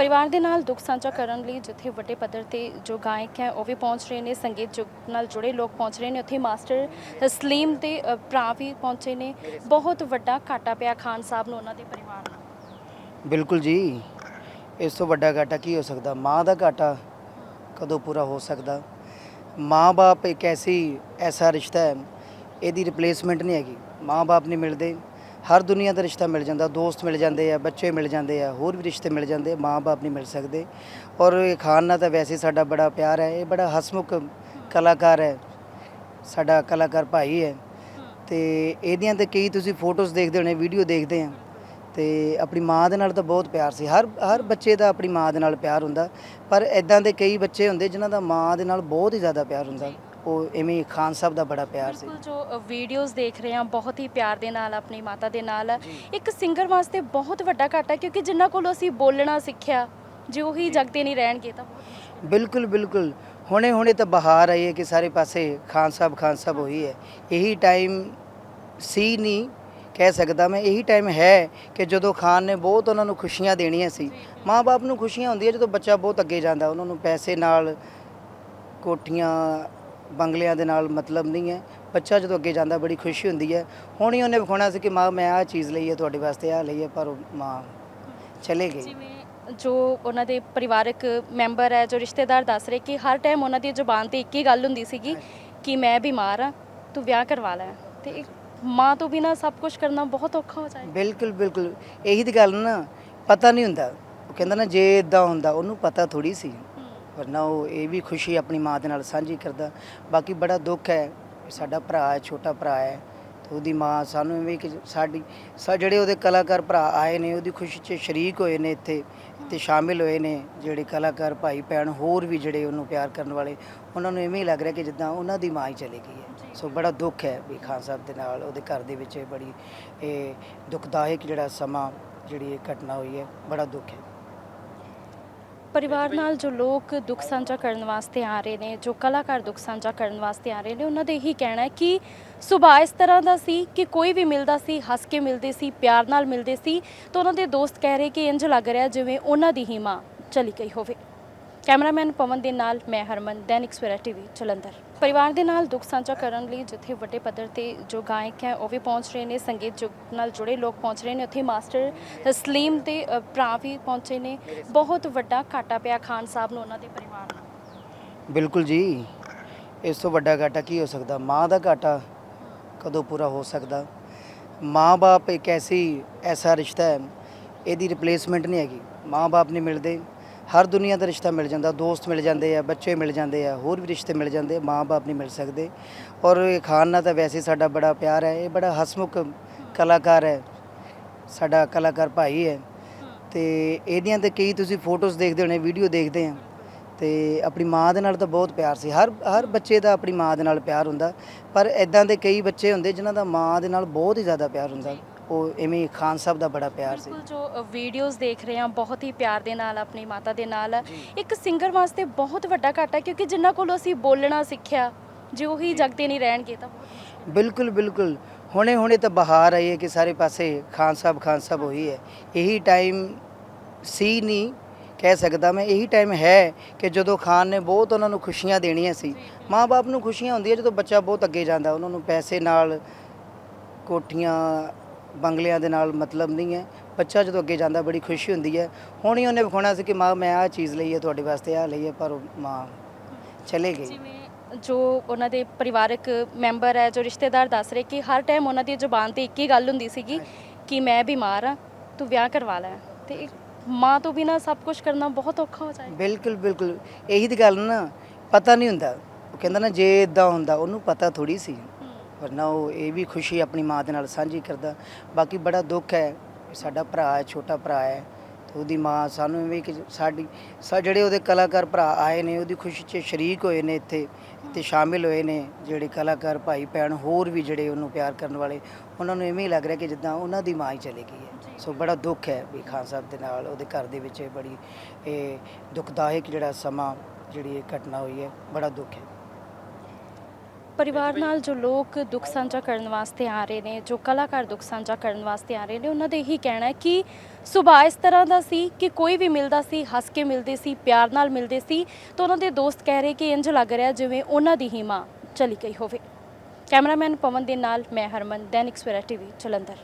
ਪਰਿਵਾਰ ਦੇ ਨਾਲ ਦੁੱਖ ਸਾਂਝਾ ਕਰਨ ਲਈ ਜਿੱਥੇ ਵੱਡੇ ਪੱਧਰ ਤੇ ਜੋ ਗਾਇਕ ਹੈ, ਉਹ ਵੀ ਪਹੁੰਚ ਰਹੇ ਨੇ, ਸੰਗੀਤ ਜੁਗਤ ਨਾਲ ਜੁੜੇ ਲੋਕ ਪਹੁੰਚ ਰਹੇ ਨੇ। ਉੱਥੇ ਮਾਸਟਰ ਸਲੀਮ ਦੇ ਭਰਾ ਵੀ ਪਹੁੰਚੇ ਨੇ। ਬਹੁਤ ਵੱਡਾ ਘਾਟਾ ਪਿਆ ਖਾਨ ਸਾਹਿਬ ਨੂੰ ਉਹਨਾਂ ਦੇ ਪਰਿਵਾਰ ਨਾਲ। ਬਿਲਕੁਲ ਜੀ। ਇਸ ਤੋਂ ਵੱਡਾ ਘਾਟਾ ਕੀ ਹੋ ਸਕਦਾ? ਮਾਂ ਦਾ ਘਾਟਾ ਕਦੋਂ ਪੂਰਾ ਹੋ ਸਕਦਾ? ਮਾਂ-ਬਾਪ ਇੱਕ ਐਸੀ, ਐਸਾ ਰਿਸ਼ਤਾ ਹੈ, ਇਹਦੀ ਰਿਪਲੇਸਮੈਂਟ ਨਹੀਂ ਹੈਗੀ। ਮਾਂ-ਬਾਪ ਨਹੀਂ ਮਿਲਦੇ। ਹਰ ਦੁਨੀਆ ਦਾ ਰਿਸ਼ਤਾ ਮਿਲ ਜਾਂਦਾ, ਦੋਸਤ ਮਿਲ ਜਾਂਦੇ ਆ, ਬੱਚੇ ਮਿਲ ਜਾਂਦੇ ਆ, ਹੋਰ ਵੀ ਰਿਸ਼ਤੇ ਮਿਲ ਜਾਂਦੇ ਮਾਂ-ਬਾਪ ਨਹੀਂ ਮਿਲ ਸਕਦੇ। ਔਰ ਇਹ ਖਾਨ ਨਾਲ ਤਾਂ ਵੈਸੇ ਸਾਡਾ ਬੜਾ ਪਿਆਰ ਹੈ, ਇਹ ਬੜਾ ਹਸਮੁਖ ਕਲਾਕਾਰ ਹੈ, ਸਾਡਾ ਕਲਾਕਾਰ ਭਾਈ ਹੈ। ਤੇ ਇਹਦੀਆਂ ਤੇ ਕਈ ਤੁਸੀਂ ਫੋਟੋਜ਼ ਦੇਖਦੇ ਹੋਣੇ, ਵੀਡੀਓ ਦੇਖਦੇ ਆ, ਤੇ ਆਪਣੀ ਮਾਂ ਦੇ ਨਾਲ ਤਾਂ ਬਹੁਤ ਪਿਆਰ ਸੀ। ਹਰ ਹਰ ਬੱਚੇ ਦਾ ਆਪਣੀ ਮਾਂ ਦੇ ਨਾਲ ਪਿਆਰ ਹੁੰਦਾ, ਪਰ ਇਦਾਂ ਦੇ ਕਈ ਬੱਚੇ ਹੁੰਦੇ ਜਿਨ੍ਹਾਂ ਦਾ ਮਾਂ ਦੇ ਨਾਲ ਬਹੁਤ ਹੀ ਜ਼ਿਆਦਾ ਪਿਆਰ ਹੁੰਦਾ। ਉਹ ਐਵੇਂ ਖਾਨ ਸਾਹਿਬ ਦਾ ਬੜਾ ਪਿਆਰ ਸੀ। ਬਿਲਕੁਲ ਜੋ ਵੀਡੀਓਜ਼ ਦੇਖ ਰਹੇ ਹਾਂ ਬਹੁਤ ਹੀ ਪਿਆਰ ਦੇ ਨਾਲ ਆਪਣੀ ਮਾਤਾ ਦੇ ਨਾਲ। ਇੱਕ ਸਿੰਗਰ ਵਾਸਤੇ ਬਹੁਤ ਵੱਡਾ ਘਾਟਾ ਕਿਉਂਕਿ ਜਿੰਨਾ ਕੋਲੋਂ ਅਸੀਂ ਬੋਲਣਾ ਸਿੱਖਿਆ ਜੇ ਉਹੀ ਜਗਤੇ ਨਹੀਂ ਰਹਿਣਗੇ ਤਾਂ। ਬਿਲਕੁਲ ਬਿਲਕੁਲ। ਹੁਣੇ ਹੁਣੇ ਤਾਂ ਬਹਾਰ ਆਈ ਹੈ ਕਿ ਸਾਰੇ ਪਾਸੇ ਖਾਨ ਸਾਹਿਬ ਖਾਨ ਸਾਹਿਬ ਹੋਈ ਹੈ। ਇਹੀ ਟਾਈਮ ਸੀ ਨਹੀਂ ਕਹਿ ਸਕਦਾ ਮੈਂ ਇਹੀ ਟਾਈਮ ਹੈ ਕਿ ਜਦੋਂ ਖਾਨ ਨੇ ਬਹੁਤ ਉਹਨਾਂ ਨੂੰ ਖੁਸ਼ੀਆਂ ਦੇਣੀਆਂ ਸੀ। ਮਾਂ-ਬਾਪ ਨੂੰ ਖੁਸ਼ੀਆਂ ਹੁੰਦੀਆਂ ਜਦੋਂ ਬੱਚਾ ਬਹੁਤ ਅੱਗੇ ਜਾਂਦਾ ਉਹਨਾਂ ਨੂੰ ਪੈਸੇ ਨਾਲ ਕੋਠੀਆਂ ਬੰਗਲਿਆਂ ਦੇ ਨਾਲ ਮਤਲਬ ਨਹੀਂ ਹੈ। ਬੱਚਾ ਜਦੋਂ ਅੱਗੇ ਜਾਂਦਾ ਬੜੀ ਖੁਸ਼ੀ ਹੁੰਦੀ ਹੈ। ਹੁਣ ਹੀ ਉਹਨੇ ਵਿਖਾਉਣਾ ਸੀ ਕਿ ਮਾਂ ਮੈਂ ਆਹ ਚੀਜ਼ ਲਈ ਹੈ ਤੁਹਾਡੇ ਵਾਸਤੇ ਆਹ ਲਈ ਹੈ ਪਰ ਉਹ ਮਾਂ ਚਲੇ ਗਈ। ਜਿਵੇਂ ਜੋ ਉਹਨਾਂ ਦੇ ਪਰਿਵਾਰਕ ਮੈਂਬਰ ਹੈ ਜੋ ਰਿਸ਼ਤੇਦਾਰ ਦੱਸ ਰਹੇ ਕਿ ਹਰ ਟਾਈਮ ਉਹਨਾਂ ਦੀ ਜ਼ੁਬਾਨ ਤੇ ਇੱਕ ਹੀ ਗੱਲ ਹੁੰਦੀ ਸੀਗੀ ਕਿ ਮੈਂ ਬਿਮਾਰ ਆ ਤੂੰ ਵਿਆਹ ਕਰਵਾ ਲੈ। ਤੇ ਇੱਕ ਮਾਂ ਤੋਂ ਬਿਨਾ ਸਭ ਕੁਝ ਕਰਨਾ ਬਹੁਤ ਔਖਾ ਹੋ ਜਾਏਗਾ। ਬਿਲਕੁਲ ਬਿਲਕੁਲ। ਇਹੀ ਦੀ ਗੱਲ ਨਾ ਪਤਾ ਨਹੀਂ ਹੁੰਦਾ। ਉਹ ਕਹਿੰਦਾ ਨਾ ਜੇ ਇਦਾਂ ਹੁੰਦਾ ਉਹਨੂੰ ਪਤਾ ਥੋੜੀ ਸੀ। ਵਰਨਾ ਉਹ ਇਹ ਵੀ ਖੁਸ਼ੀ ਆਪਣੀ ਮਾਂ ਦੇ ਨਾਲ ਸਾਂਝੀ ਕਰਦਾ। ਬਾਕੀ ਬੜਾ ਦੁੱਖ ਹੈ ਵੀ ਸਾਡਾ ਭਰਾ ਹੈ ਛੋਟਾ ਭਰਾ ਹੈ ਤੇ ਉਹਦੀ ਮਾਂ ਸਾਨੂੰ ਐਵੇਂ ਕਿ ਸਾਡੀ ਸਾ ਜਿਹੜੇ ਉਹਦੇ ਕਲਾਕਾਰ ਭਰਾ ਆਏ ਨੇ ਉਹਦੀ ਖੁਸ਼ੀ 'ਚ ਸ਼ਰੀਕ ਹੋਏ ਨੇ ਇੱਥੇ ਤੇ ਸ਼ਾਮਿਲ ਹੋਏ ਨੇ ਜਿਹੜੇ ਕਲਾਕਾਰ ਭਾਈ ਭੈਣ ਹੋਰ ਵੀ ਜਿਹੜੇ ਉਹਨੂੰ ਪਿਆਰ ਕਰਨ ਵਾਲੇ ਉਹਨਾਂ ਨੂੰ ਐਵੇਂ ਹੀ ਲੱਗ ਰਿਹਾ ਕਿ ਜਿੱਦਾਂ ਉਹਨਾਂ ਦੀ ਮਾਂ ਹੀ ਚਲੀ ਗਈ ਹੈ। ਸੋ ਬੜਾ ਦੁੱਖ ਹੈ ਵੀ ਖਾਨ ਸਾਹਿਬ ਦੇ ਨਾਲ ਉਹਦੇ ਘਰ ਦੇ ਵਿੱਚ ਇਹ ਬੜੀ ਇਹ ਦੁਖਦਾਇਕ ਜਿਹੜਾ ਸਮਾਂ ਜਿਹੜੀ ਇਹ ਘਟਨਾ ਹੋਈ ਹੈ ਬੜਾ ਦੁੱਖ ਹੈ। ਪਰਿਵਾਰ ਨਾਲ ਜੋ ਲੋਕ ਦੁੱਖ ਸਾਂਝਾ ਕਰਨ ਵਾਸਤੇ ਆ ਰਹੇ ਨੇ, ਜੋ ਕਲਾਕਾਰ ਦੁੱਖ ਸਾਂਝਾ ਕਰਨ ਵਾਸਤੇ ਆ ਰਹੇ ਨੇ, ਉਹਨਾਂ ਦਾ ਇਹੀ ਕਹਿਣਾ ਹੈ ਕਿ ਸੁਭਾਅ ਇਸ ਤਰ੍ਹਾਂ ਦਾ ਸੀ ਕਿ ਕੋਈ ਵੀ ਮਿਲਦਾ ਸੀ, ਹੱਸ ਕੇ ਮਿਲਦੇ ਸੀ, ਪਿਆਰ ਨਾਲ ਮਿਲਦੇ ਸੀ, ਤਾਂ ਉਹਨਾਂ ਦੇ ਦੋਸਤ ਕਹਿ ਰਹੇ ਕਿ ਇੰਜ ਲੱਗ ਰਿਹਾ ਜਿਵੇਂ ਉਹਨਾਂ ਦੀ ਹੀ ਮਾਂ ਚਲੀ ਗਈ ਹੋਵੇ। ਕੈਮਰਾਮੈਨ ਪਵਨ ਦੇ ਨਾਲ ਮੈਂ ਹਰਮਨ, ਦੈਨਿਕ ਸਵੇਰਾ ਟੀਵੀ, ਜਲੰਧਰ। ਪਰਿਵਾਰ ਦੇ ਨਾਲ ਦੁੱਖ ਸਾਂਝਾ ਕਰਨ ਲਈ ਜਿੱਥੇ ਵੱਡੇ ਪੱਧਰ ਤੇ ਜੋ ਗਾਇਕ ਹੈ, ਉਹ ਵੀ ਪਹੁੰਚ ਰਹੇ ਨੇ, ਸੰਗੀਤ ਜੁਗਤ ਨਾਲ ਜੁੜੇ ਲੋਕ ਪਹੁੰਚ ਰਹੇ ਨੇ। ਉੱਥੇ ਮਾਸਟਰ ਸਲੀਮ ਦੇ ਭਰਾ ਵੀ ਪਹੁੰਚੇ ਨੇ। ਬਹੁਤ ਵੱਡਾ ਘਾਟਾ ਪਿਆ ਖਾਨ ਸਾਹਿਬ ਨੂੰ ਉਹਨਾਂ ਦੇ ਪਰਿਵਾਰ ਨੂੰ। ਬਿਲਕੁਲ ਜੀ। ਇਸ ਤੋਂ ਵੱਡਾ ਘਾਟਾ ਕੀ ਹੋ ਸਕਦਾ? ਮਾਂ ਦਾ ਘਾਟਾ ਕਦੋਂ ਪੂਰਾ ਹੋ ਸਕਦਾ? ਮਾਂ-ਬਾਪ ਇੱਕ ਐਸੀ, ਐਸਾ ਰਿਸ਼ਤਾ ਹੈ, ਇਹਦੀ ਰਿਪਲੇਸਮੈਂਟ ਨਹੀਂ ਹੈਗੀ। ਮਾਂ-ਬਾਪ ਨਹੀਂ ਮਿਲਦੇ। ਹਰ ਦੁਨੀਆ ਦਾ ਰਿਸ਼ਤਾ ਮਿਲ ਜਾਂਦਾ, ਦੋਸਤ ਮਿਲ ਜਾਂਦੇ ਆ, ਬੱਚੇ ਮਿਲ ਜਾਂਦੇ ਆ, ਹੋਰ ਵੀ ਰਿਸ਼ਤੇ ਮਿਲ ਜਾਂਦੇ ਮਾਂ-ਬਾਪ ਨਹੀਂ ਮਿਲ ਸਕਦੇ। ਔਰ ਇਹ ਖਾਨ ਨਾਲ ਤਾਂ ਵੈਸੇ ਸਾਡਾ ਬੜਾ ਪਿਆਰ ਹੈ, ਇਹ ਬੜਾ ਹਸਮੁਖ ਕਲਾਕਾਰ ਹੈ, ਸਾਡਾ ਕਲਾਕਾਰ ਭਾਈ ਹੈ। ਤੇ ਇਹਦੀਆਂ ਤੇ ਕਈ ਤੁਸੀਂ ਫੋਟੋਜ਼ ਦੇਖਦੇ ਹੋਣੇ, ਵੀਡੀਓ ਦੇਖਦੇ ਆ, ਤੇ ਆਪਣੀ ਮਾਂ ਦੇ ਨਾਲ ਤਾਂ ਬਹੁਤ ਪਿਆਰ ਸੀ। ਹਰ ਹਰ ਬੱਚੇ ਦਾ ਆਪਣੀ ਮਾਂ ਦੇ ਨਾਲ ਪਿਆਰ ਹੁੰਦਾ, ਪਰ ਇਦਾਂ ਦੇ ਕਈ ਬੱਚੇ ਹੁੰਦੇ ਜਿਨ੍ਹਾਂ ਦਾ ਮਾਂ ਦੇ ਨਾਲ ਬਹੁਤ ਹੀ ਜ਼ਿਆਦਾ ਪਿਆਰ ਹੁੰਦਾ। ਉਹ ਐਵੇਂ ਖਾਨ ਸਾਹਿਬ ਦਾ ਬੜਾ ਪਿਆਰ ਸੀ। ਬਿਲਕੁਲ ਜੋ ਵੀਡੀਓਜ਼ ਦੇਖ ਰਹੇ ਹਾਂ ਬਹੁਤ ਹੀ ਪਿਆਰ ਦੇ ਨਾਲ ਆਪਣੀ ਮਾਤਾ ਦੇ ਨਾਲ। ਇੱਕ ਸਿੰਗਰ ਵਾਸਤੇ ਬਹੁਤ ਵੱਡਾ ਘਾਟਾ ਕਿਉਂਕਿ ਜਿੰਨਾ ਕੋਲੋਂ ਅਸੀਂ ਬੋਲਣਾ ਸਿੱਖਿਆ ਜੇ ਉਹੀ ਜਗਤੇ ਨਹੀਂ ਰਹਿਣਗੇ ਤਾਂ। ਬਿਲਕੁਲ ਬਿਲਕੁਲ। ਹੁਣੇ ਹੁਣੇ ਤਾਂ ਬਹਾਰ ਆਈ ਹੈ ਕਿ ਸਾਰੇ ਪਾਸੇ ਖਾਨ ਸਾਹਿਬ ਖਾਨ ਸਾਹਿਬ ਹੋਈ ਹੈ। ਇਹੀ ਟਾਈਮ ਸੀ ਨਹੀਂ ਕਹਿ ਸਕਦਾ ਮੈਂ ਇਹੀ ਟਾਈਮ ਹੈ ਕਿ ਜਦੋਂ ਖਾਨ ਨੇ ਬਹੁਤ ਉਹਨਾਂ ਨੂੰ ਖੁਸ਼ੀਆਂ ਦੇਣੀਆਂ ਸੀ। ਮਾਂ-ਬਾਪ ਨੂੰ ਖੁਸ਼ੀਆਂ ਹੁੰਦੀਆਂ ਜਦੋਂ ਬੱਚਾ ਬਹੁਤ ਅੱਗੇ ਜਾਂਦਾ ਉਹਨਾਂ ਨੂੰ ਪੈਸੇ ਨਾਲ ਕੋਠੀਆਂ ਬੰਗਲਿਆਂ ਦੇ ਨਾਲ ਮਤਲਬ ਨਹੀਂ ਹੈ। ਬੱਚਾ ਜਦੋਂ ਅੱਗੇ ਜਾਂਦਾ ਬੜੀ ਖੁਸ਼ੀ ਹੁੰਦੀ ਹੈ। ਹੁਣ ਹੀ ਉਹਨੇ ਵਿਖਾਉਣਾ ਸੀ ਕਿ ਮਾਂ ਮੈਂ ਆਹ ਚੀਜ਼ ਲਈ ਹੈ ਤੁਹਾਡੇ ਵਾਸਤੇ ਆਹ ਲਈ ਹੈ ਪਰ ਉਹ ਮਾਂ ਚਲੇ ਗਈ। ਜਿਵੇਂ ਜੋ ਉਹਨਾਂ ਦੇ ਪਰਿਵਾਰਕ ਮੈਂਬਰ ਹੈ ਜੋ ਰਿਸ਼ਤੇਦਾਰ ਦੱਸ ਰਹੇ ਕਿ ਹਰ ਟਾਈਮ ਉਹਨਾਂ ਦੀ ਜ਼ੁਬਾਨ ਤੇ ਇੱਕ ਹੀ ਗੱਲ ਹੁੰਦੀ ਸੀਗੀ ਕਿ ਮੈਂ ਬਿਮਾਰ ਆ ਤੂੰ ਵਿਆਹ ਕਰਵਾ ਲੈ। ਤੇ ਇੱਕ ਮਾਂ ਤੋਂ ਬਿਨਾ ਸਭ ਕੁਝ ਕਰਨਾ ਬਹੁਤ ਔਖਾ ਹੋ ਜਾਏਗਾ। ਬਿਲਕੁਲ ਬਿਲਕੁਲ। ਇਹੀ ਦੀ ਗੱਲ ਨਾ ਪਤਾ ਨਹੀਂ ਹੁੰਦਾ। ਉਹ ਕਹਿੰਦਾ ਨਾ ਜੇ ਇਦਾਂ ਹੁੰਦਾ ਉਹਨੂੰ ਪਤਾ ਥੋੜੀ ਸੀ। ਵਰਨਾ ਉਹ ਇਹ ਵੀ ਖੁਸ਼ੀ ਆਪਣੀ ਮਾਂ ਦੇ ਨਾਲ ਸਾਂਝੀ ਕਰਦਾ। ਬਾਕੀ ਬੜਾ ਦੁੱਖ ਹੈ ਵੀ ਸਾਡਾ ਭਰਾ ਹੈ ਛੋਟਾ ਭਰਾ ਹੈ। ਤੇ ਉਹਦੀ ਮਾਂ ਸਾਨੂੰ ਐਵੇਂ ਕਿ ਸਾਡੀ ਸਾ ਜਿਹੜੇ ਉਹਦੇ ਕਲਾਕਾਰ ਭਰਾ ਆਏ ਨੇ ਉਹਦੀ ਖੁਸ਼ੀ 'ਚ ਸ਼ਰੀਕ ਹੋਏ ਨੇ ਇੱਥੇ ਤੇ ਸ਼ਾਮਿਲ ਹੋਏ ਨੇ ਜਿਹੜੇ ਕਲਾਕਾਰ ਭਾਈ ਭੈਣ ਹੋਰ ਵੀ ਜਿਹੜੇ ਉਹਨੂੰ ਪਿਆਰ ਕਰਨ ਵਾਲੇ ਉਹਨਾਂ ਨੂੰ ਐਵੇਂ ਹੀ ਲੱਗ ਰਿਹਾ ਕਿ ਜਿੱਦਾਂ ਉਹਨਾਂ ਦੀ ਮਾਂ ਹੀ ਚਲੀ ਗਈ ਹੈ। ਸੋ ਬੜਾ ਦੁੱਖ ਹੈ ਵੀ ਖਾਨ ਸਾਹਿਬ ਦੇ ਨਾਲ ਉਹਦੇ ਘਰ ਦੇ ਵਿੱਚ ਇਹ ਬੜੀ ਇਹ ਦੁਖਦਾਇਕ ਜਿਹੜਾ ਸਮਾਂ ਜਿਹੜੀ ਇਹ ਘਟਨਾ ਹੋਈ ਹੈ ਬੜਾ ਦੁੱਖ ਹੈ। ਪਰਿਵਾਰ ਨਾਲ ਜੋ ਲੋਕ ਦੁੱਖ ਸਾਂਝਾ ਕਰਨ ਵਾਸਤੇ ਆ ਰਹੇ ਨੇ, ਜੋ ਕਲਾਕਾਰ ਦੁੱਖ ਸਾਂਝਾ ਕਰਨ ਵਾਸਤੇ ਆ ਰਹੇ ਨੇ, ਉਹਨਾਂ ਦਾ ਇਹੀ ਕਹਿਣਾ ਹੈ ਕਿ ਸੁਭਾਅ ਇਸ ਤਰ੍ਹਾਂ ਦਾ ਸੀ ਕਿ ਕੋਈ ਵੀ ਮਿਲਦਾ ਸੀ, ਹੱਸ ਕੇ ਮਿਲਦੇ ਸੀ, ਪਿਆਰ ਨਾਲ ਮਿਲਦੇ ਸੀ ਤਾਂ ਉਹਨਾਂ ਦੇ ਦੋਸਤ ਕਹਿ ਰਹੇ ਕਿ ਇੰਜ ਲੱਗ ਰਿਹਾ ਜਿਵੇਂ ਉਹਨਾਂ ਦੀ ਹੀ ਮਾਂ ਚਲੀ ਗਈ ਹੋਵੇ। ਕੈਮਰਾਮੈਨ ਪਵਨ ਦੇ ਨਾਲ ਮੈਂ ਹਰਮਨ, ਦੈਨਿਕ ਸਵੇਰਾ ਟੀਵੀ, ਜਲੰਧਰ।